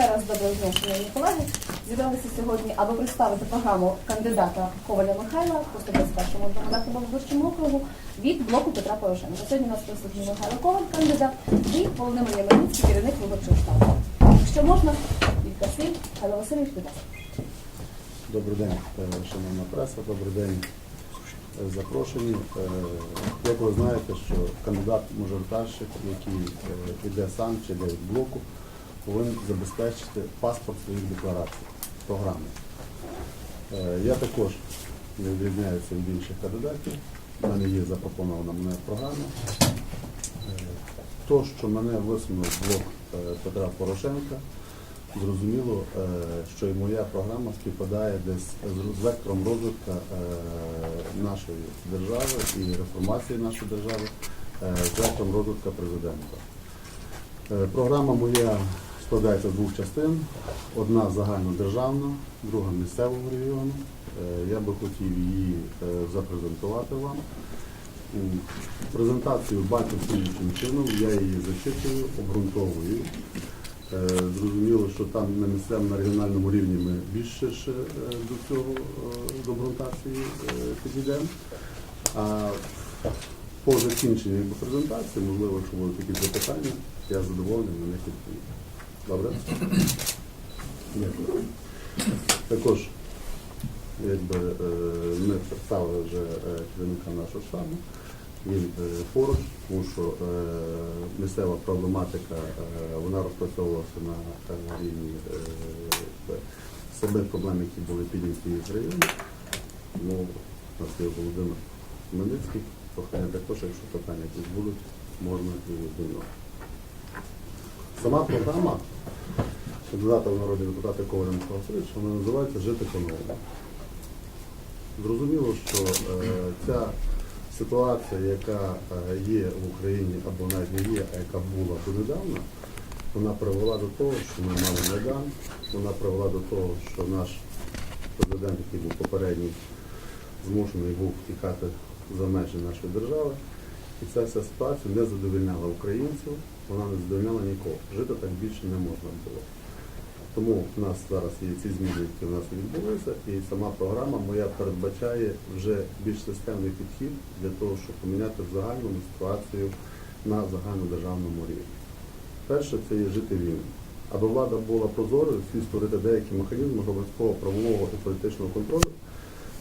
Ще раз доброго дня, шановні колеги. Зібралися сьогодні, аби представити програму кандидата Коваля Михайла по 121 мандатному виборчому округу від блоку Петра Порошенка. Сьогодні у нас присутній Михайло Коваль, кандидат, і Володимир Яменницький, керівник виборчого штабу. Якщо можна, кілька слів, Михайло Васильович, будь ласка. Добрий день, е, шановна преса, добрий день е, запрошені. Е, Як ви знаєте, що кандидат мажоритарщик, який йде сам чи йде від блоку, повинен забезпечити паспорт своїх декларацій, програми. Е, Я також не відрізняюся від інших кандидатів. У мене є запропонована мене програма. Е, То, що мене висунув блок е, Петра Порошенка, зрозуміло, що і моя програма співпадає десь з- вектором розвитку нашої держави і реформації нашої держави, з вектором розвитку президента. Програма моя складається з двох частин. Одна загальнодержавна, друга місцевого регіону. Е, Я би хотів її е, запрезентувати вам. Презентацію бачу слідчим чином, я її зачитую, обґрунтовую. Е, Зрозуміло, що там на місцевому, на регіональному рівні ми більш ширше е, до цього до обґрунтації підійдемо. А по закінченні презентації, можливо, якщо будуть якісь запитання, я задоволений на них відповім. Добре? Дякую. Також якби, е, ми представили вже е, керівника нашого штабу. Він е, поруч, тому що місцева проблематика вона розпрацьовувалася на рівні е, себе проблем, які були підняті з району. Тому у нас є Володимир Хмельницький, прохання також, якщо питання якісь будуть, можна і до нього. Сама програма кандидата в народні депутати Коваля Васильовича, вона називається Жити по-новому. Зрозуміло, що е, ця ситуація, яка е, є в Україні або навіть не є, а яка була донедавна, вона привела до того, що ми мали Майдан, вона привела до того, що наш президент, який був попередній, змушений був втікати за межі нашої держави. І ця вся ситуація не задовольняла українців, вона не задовольняла нікого. Жити так більше не можна було. Тому в нас зараз є ці зміни, які в нас відбулися, і сама програма моя передбачає вже більш системний підхід для того, щоб поміняти в загальному ситуацію на загальнодержавному рівні. Перше це є жити вільно. Аби влада була прозорою, слід створити деякі механізми громадського правового і політичного контролю,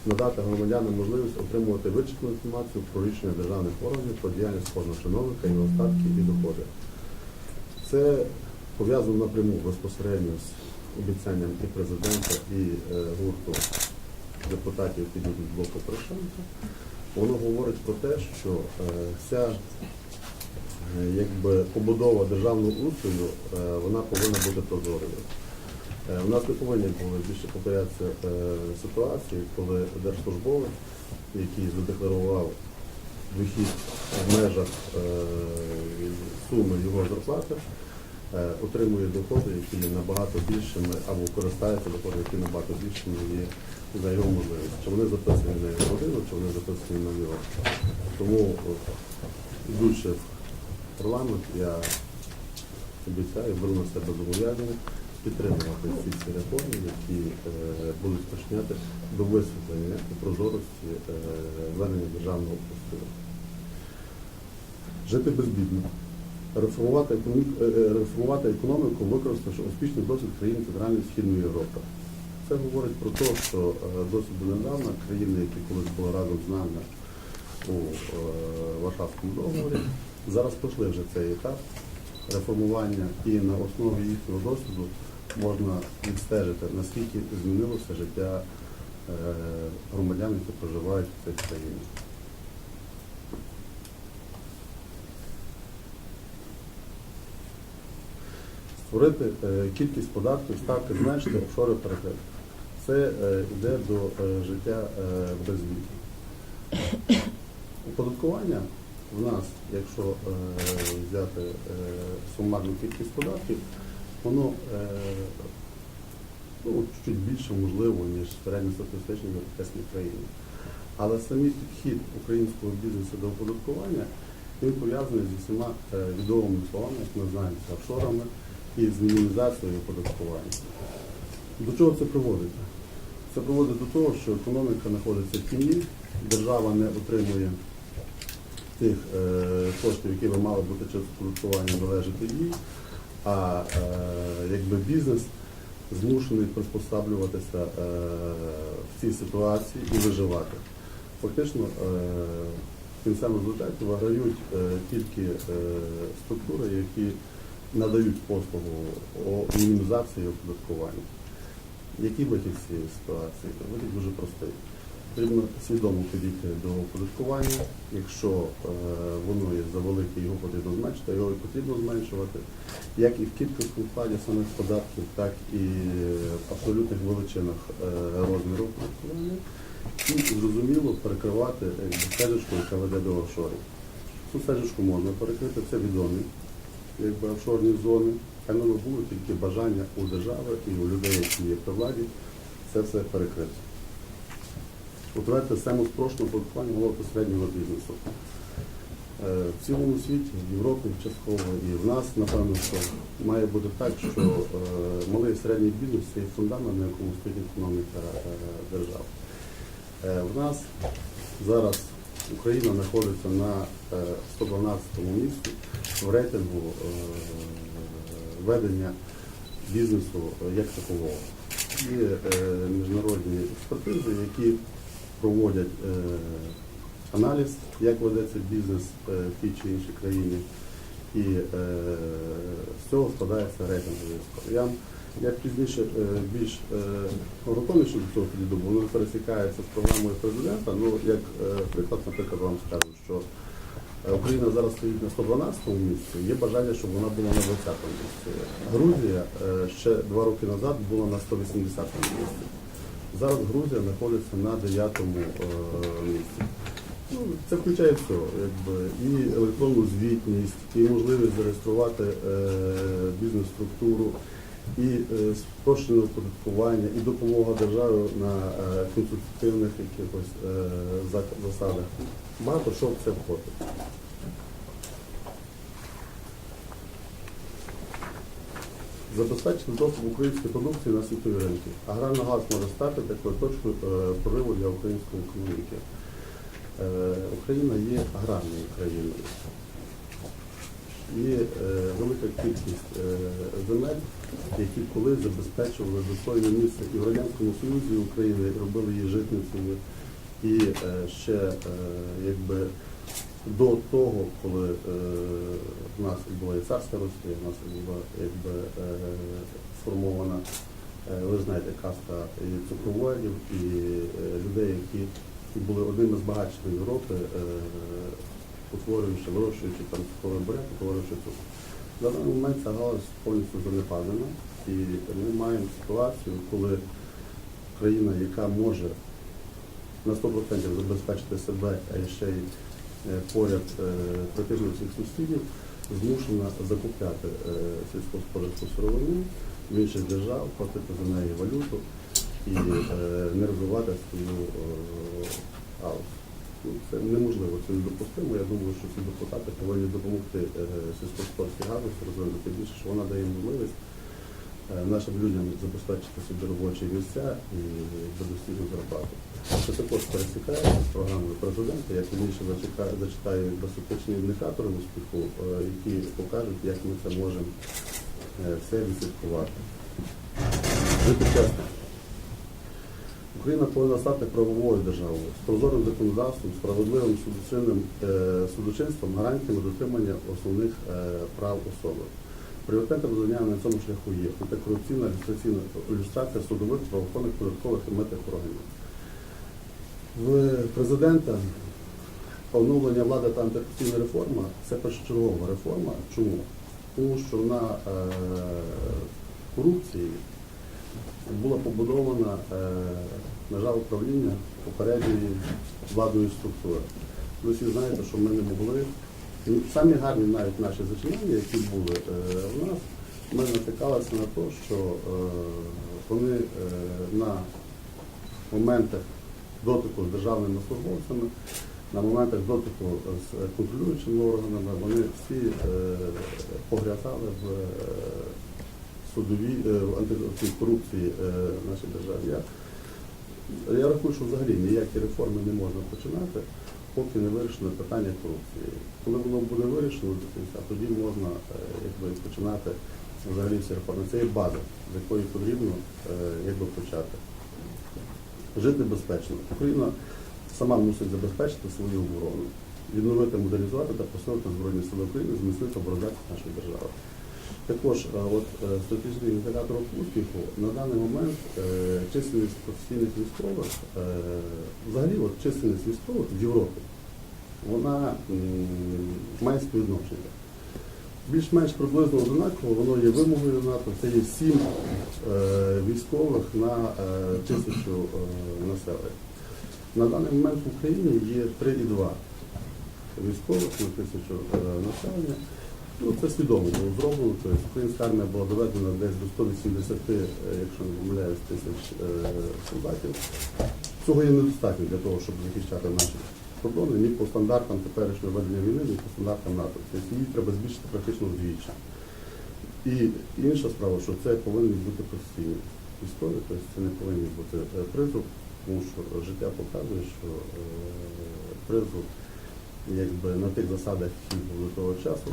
надати громадянам можливість отримувати вичерпну інформацію про рішення державних органів про діяльність кожного чиновника, його статки і доходи. Це пов'язано напряму безпосередньо з обіцянням і президента, і е, гурту депутатів йдуть від блоку Порошенка. Воно говорить про те, що е, вся е, якби, побудова державного устрою, е, вона повинна бути прозорою. Е, У нас не повинні були більше повторятися е, ситуації, коли держслужбовець, який задекларував вихід в межах е, суми його зарплати, е, отримує доходи, які є набагато більшими, або користається доходами, які набагато більшими є за його можливість. Чи вони записані на його родину, чи вони записані на його. Тому, йдучи в парламент, я обіцяю, беру на себе зобов'язання підтримувати всі ці реформи, які е, будуть спричиняти до висвітлення прозорості е, ведення державного устрою. Жити безбідно. Реформувати, е, е, реформувати економіку, використавши успішний досвід країн Центральної Східної Європи. Це говорить про те, що е, досить донедавна країни, які колись були разом з нами у Варшавському договорі, зараз пройшли вже цей етап реформування і на основі їхнього досвіду можна відстежити, наскільки змінилося життя громадян, які проживають в цих країнах. Створити е, кількість податків, ставки зменшити, офшори перекрити. Це е, йде до е, життя без віку. Оподаткування в нас, якщо взяти сумарну кількість податків, воно ну, чуть більше можливо, ніж середньостатистичні європейські країни. Але самий підхід українського бізнесу до оподаткування він пов'язаний зі всіма е, відомими словами, як ми знаємо, з офшорами і з мінімізацією оподаткування. До чого це приводить? Це приводить до того, що економіка знаходиться в тіні, держава не отримує тих е, коштів, які би мали бути через оподаткування належати їй, а е, якби бізнес змушений приспосаблюватися е, в цій ситуації і виживати. Фактично е, в кінцевому результаті виграють е, тільки е, структури, які надають послугу мінімізації оподаткування. Який вихід з цієї ситуації? Вихід дуже простий. Потрібно свідомо підійти до оподаткування. Якщо е, воно є завелике, його потрібно зменшити, його і потрібно зменшувати, як і в кількісному складі самих податків, так і в абсолютних величинах е, розміру оподаткування. І зрозуміло перекривати стежечку, яка веде до офшорів. Цю стежечку можна перекрити, це відомі якби, офшорні зони. Хай воно було тільки бажання у держави і у людей, які є при владі, це все перекрити. Утворити систему спрощеного оподаткування малого середнього бізнесу. Е, В цілому світі, в Європі частково і в нас, напевно, що має бути так, що е, малий і середній бізнес це фундамент, на якому стоїть економіка е, держави. В нас зараз Україна знаходиться на е, 112 місці в рейтингу е, ведення бізнесу е, як такового. Е, міжнародні експертизи, які проводять аналіз, як ведеться бізнес в тій чи іншій країні. І з цього складається рейтинговий. Я, я пізніше е, більш готовніше до цього підійду, бо воно пересікається з програмою президента. Ну, як е, приклад, наприклад, вам скажу, що е, Україна зараз стоїть на 112 місці, є бажання, щоб вона була на 20-му місці. Грузія ще два роки назад була на 180-му місці. Зараз Грузія знаходиться на 9 місці. Ну, це включає все, якби і електронну звітність, і можливість зареєструвати бізнес-структуру, і е, спрощене оподаткування, і допомога держави на е, консультативних якихось е, засадах. Багато що в це входить. Забезпечити доступ української продукції на світові ринки. Аграрний газ може стати такою точкою прориву для української економіки. Україна є аграрною країною. Є е, велика кількість е, земель, які колись забезпечували достойне місце і в Радянському Союзі України робили її житницею. І е, ще е, якби до того, коли е, в нас була і царська Росія, в нас була якби е, сформована, е, ви знаєте, каста і цукроводів, і е, людей, які були одними з багатших Європи, е, утворюючи, вирощуючи там цукровий буряк, утворюючи цукор. На даний момент ця галузь повністю занепадена, і ми маємо ситуацію, коли країна, яка може на 100% забезпечити себе, а ще й е, поряд е, практично всіх сусідів, змушена закупляти е, сільськогосподарську сировину в інших держав, платити за неї валюту і не розвивати свою галузь. Це неможливо, це недопустимо. Я думаю, що ці депутати повинні допомогти е, сільськогосподарській галузі розвинути більше, що вона дає можливість е, нашим людям забезпечити собі робочі місця і достійну зарплату. Це також пересікається з програмою президента. Я пізніше зачитаю безпечні індикатори успіху, е, які покажуть, як ми це можемо все відслідкувати. Україна повинна стати правовою державою з прозорим законодавством, справедливим е, судочинством, гарантіями дотримання основних е, прав особи. Пріоритетом завдання на цьому шляху є антикорупційна ілюстраційна ілюстрація судових, правоохоронних, податкових і митних органів. В президента оновлення влади та антикорупційна реформа це першочергова реформа. Чому? Тому що на е, корупції була побудована е, межа управління попередньої владної структури. ви всі знаєте, що ми не могли. Самі гарні навіть наші зачинання, які були е, в нас, ми натикалися на те, що е, вони е, на моментах дотику з державними службовцями, на моментах дотику з контролюючими органами, вони всі е, погрязали в е, судовій е, антикорупції е, в нашій державі. Я, я рахую, що взагалі ніякі реформи не можна починати, поки не вирішено питання корупції. Коли воно буде вирішено до кінця, тоді можна е, якби, починати взагалі всі реформи. Це є база, з якої потрібно якби, почати. Жити безпечно. Україна сама мусить забезпечити свою оборону, відновити, модернізувати та посилити Збройні Сили України, зміцнити обороняти нашої держави. Також е, от, е, стратегічним індикатором успіху на даний момент е, чисельність професійних військових, взагалі от, чисельність військових в Європі, вона має співвідношення. Більш-менш приблизно однаково, воно є вимогою НАТО, це є сім військових на тисячу населення. На даний момент в Україні є 3,2 військових на тисячу населення. Ну, це свідомо було зроблено. Тобто українська армія була доведена десь до 180, е, якщо не помиляюсь, тисяч е, солдатів. Цього є недостатньо для того, щоб захищати наші кордони ні по стандартам теперішнього ведення війни, ні по стандартам НАТО. Тобто її треба збільшити практично вдвічі. І інша справа, що це повинні бути постійні військові, тобто це не повинен бути е, призов, тому що життя показує, що призов якби на тих засадах, які були того часу,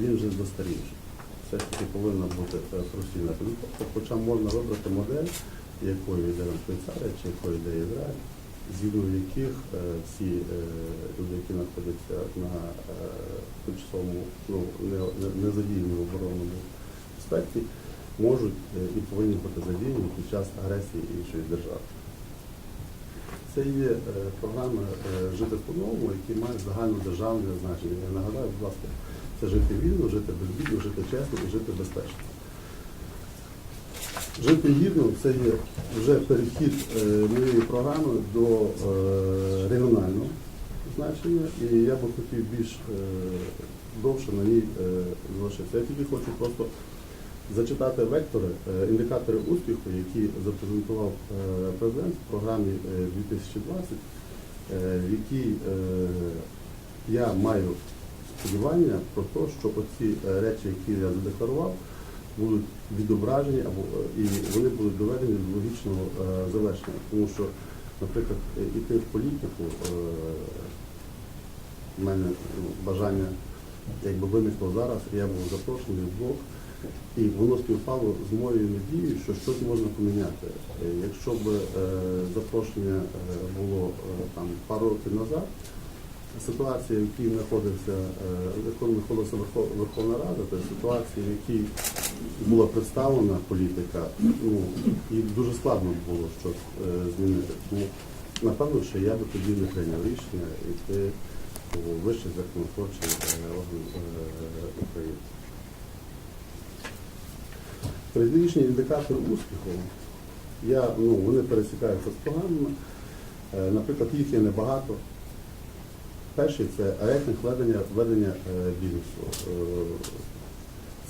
він вже застарівший. Все ж таки повинна бути професійна підготовка, хоча можна вибрати модель, якою йде Швейцарія чи якою йде Ізраїль, згідно яких е, всі е, люди, які знаходяться на е, тимчасовому, ну, не, не, не оборонному аспекті, можуть і повинні бути задіяні під час агресії іншої держави. Це є програми е, жити по-новому, які мають загальнодержавне значення. Я нагадаю, будь ласка, це жити вільно, жити безбідно, жити чесно і жити безпечно. Жити гідно це є вже перехід е, моєї програми до е, регіонального значення, і я би хотів більш е, довше на ній залишитися. Я тільки хочу просто зачитати вектори, індикатори успіху, які запрезентував президент в програмі е, 2020, е, в якій я маю сподівання про те, що оці е, речі, які я задекларував, будуть відображені або е, і вони будуть доведені до логічного е, завершення. Тому що, наприклад, іти в політику, в мене ну, бажання якби виникло зараз, я був запрошений в блок, і воно співпало з моєю надією, що щось можна поміняти. Якщо б запрошення було там пару років назад, ситуація, в якій е, якому знаходилася Верхов- Верховна Рада, то есть ситуація, в якій була представлена політика, ну і дуже складно було щось е, змінити. Тому напевно, що я би тоді не прийняв рішення йти у вищий законотворчий е, орган е, України. Стратегічні індикатори успіху, я, ну, вони пересікаються з програмами. Е, Наприклад, їх є небагато. Перший це рейтинг ведення, ведення е, бізнесу. Е,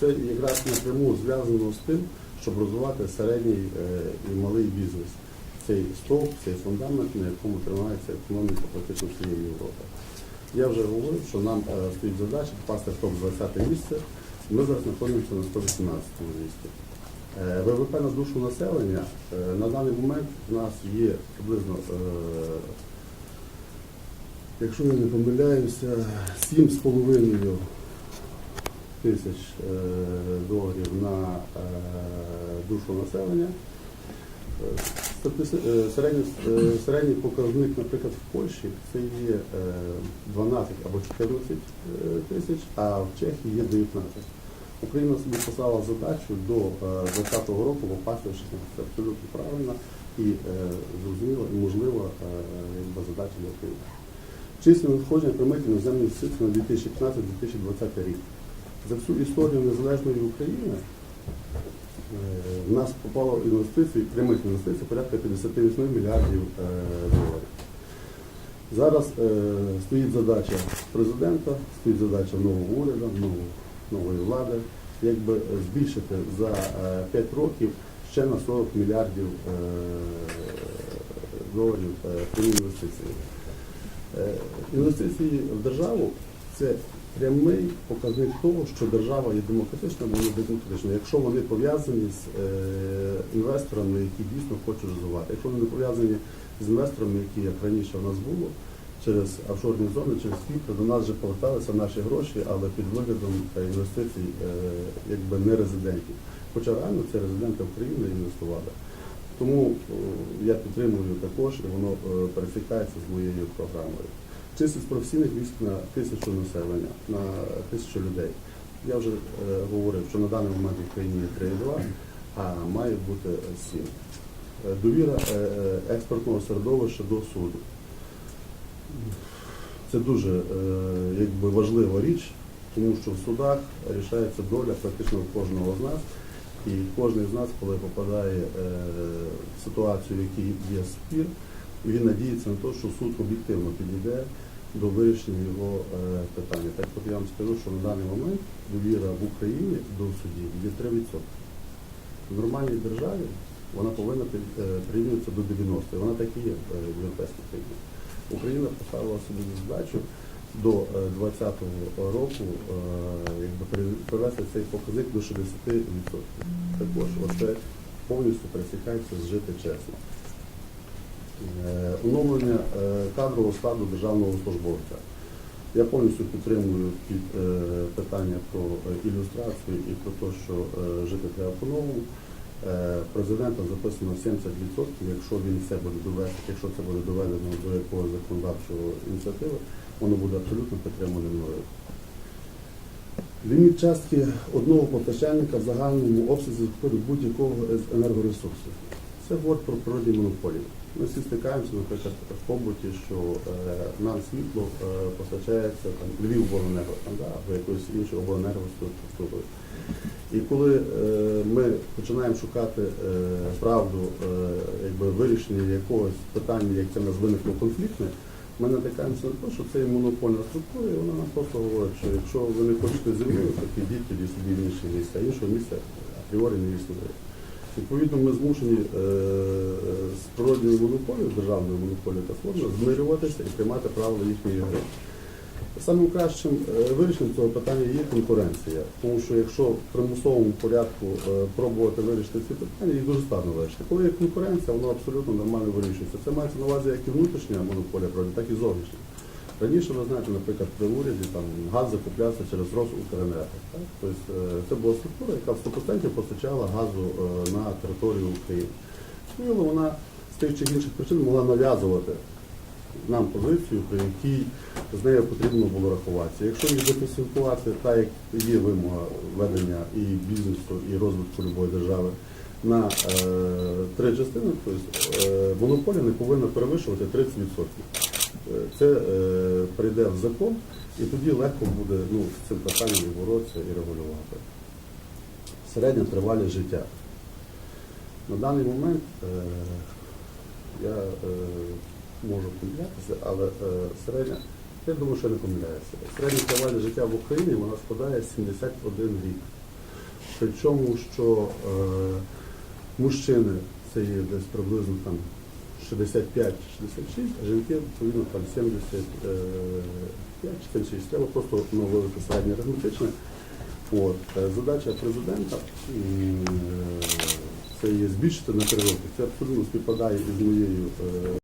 Це якраз напряму зв'язано з тим, щоб розвивати середній е, і малий бізнес. Цей стовп, цей фундамент, на якому тримається економіка практично всієї Європи. Я вже говорив, що нам стоїть задача попасти в топ-20 місце. Ми зараз знаходимося на 118 місці. ВВП на душу населення на даний момент у нас є приблизно, якщо я не помиляюся, 7,5 тисяч е, доларів на е, душу населення. Е, Середній, середній показник, наприклад, в Польщі це є е, 12 або 14 е, тисяч, а в Чехії є 19. Україна собі поставила задачу до 2020 року попасти в 16. Це абсолютно правильно і зрозуміло, і можлива задача для України. Численне надходження прямих іноземних інвестицій на 2015-2020 рік. За всю історію незалежної України е, в нас попало інвестицій, прямих інвестицій порядка 58 мільярдів е, доларів. Зараз е, стоїть задача президента, стоїть задача нового уряду, нової влади, якби збільшити за 5 років ще на 40 мільярдів доларів прямі інвестиції. Е, Інвестиції в державу це прямий показник того, що держава є демократична або не демократична, якщо вони пов'язані з е, інвесторами, які дійсно хочуть розвивати. Якщо вони не пов'язані з інвесторами, які як раніше в нас було, через офшорні зони, через світло, до нас вже поверталися наші гроші, але під виглядом е, інвестицій якби не резидентів. Хоча реально це резиденти України інвестували. Тому я підтримую також, і воно е, пересікається з моєю програмою. Чисність професійних військ на тисячу населення, на тисячу людей. Я вже е, говорив, що на даний момент в Україні є 3,2, а має бути 7. Е, Довіра е, е, експортного середовища до суду. Це дуже е, якби, важлива річ, тому що в судах рішається доля практично кожного з нас. І кожен з нас, коли попадає е, в ситуацію, в якій є спір, він надіється на те, що суд об'єктивно підійде до вирішення його е, питання. Так от я вам скажу, що на даний момент довіра в Україні до судів є 3%. В нормальній державі вона повинна е, прирівнюватися до 90. І Вона так і є в європейській країні. Україна поставила собі задачу до 2020 року е, якби, привести цей показник до 60%. Також оце повністю пересікається з жити чесно. Е, Оновлення е, кадрового складу державного службовця. Я повністю підтримую під е, питання про е, ілюстрацію і про те, що е, жити треба по-новому. Е, Президентом записано 70%, якщо він це буде довести, якщо це буде доведено до якогось законодавчого ініціативи, воно буде абсолютно підтримане мною. Ліміт частки одного постачальника в загальному обсязі входу будь-якого з енергоресурсів. Це говорить про природні монополії. Ми всі стикаємося, наприклад, в побуті, що е, нам світло е, постачається там Львів обленерго там, да, або якоюсь іншою обленерго І коли е, ми починаємо шукати е, правду, е, якби вирішення якогось питання, яке в нас виникло конфліктне, ми натикаємося на те, що це є монопольна структура, і вона нам просто говорить, що якщо ви не хочете землю, то підіть тоді собі в інше місце, а іншого місця апріорі не існує. Відповідно, ми змушені е, з природньою монополією, державною монополією та формою змирюватися і приймати правила їхньої гри. Самим кращим е, вирішенням цього питання є конкуренція, тому що якщо в примусовому порядку е, пробувати вирішити ці питання, їх дуже складно вирішити. Коли є конкуренція, воно абсолютно нормально вирішується. Це мається на увазі як і внутрішня монополія так і зовнішня. Раніше, ви знаєте, наприклад, при уряді там газ закуплявся через Росукренерго. Тобто е, це була структура, яка в 100% постачала газу на територію України. Сміло вона з тих чи інших причин могла нав'язувати нам позицію, при якій з нею потрібно було рахуватися. Якщо їх записувати так, як є вимога ведення і бізнесу, і розвитку любої держави на е, три частини, тобто е, монополія не повинна перевищувати 30%. Е, Це е, прийде в закон, і тоді легко буде ну, з цим питанням і боротися і регулювати. Середня тривалість життя. На даний момент е, я е, можу помилятися, але е, середня, я думаю, що не помиляюся. Середня тривалість життя в Україні вона складає 71 рік. Причому, що е, мужчини це є десь приблизно там 65-66, а жінки відповідно там 75-76. Треба просто вивести середнє арифметичне. От. е, Задача президента е, це є збільшити на три роки. Це абсолютно співпадає із моєю е,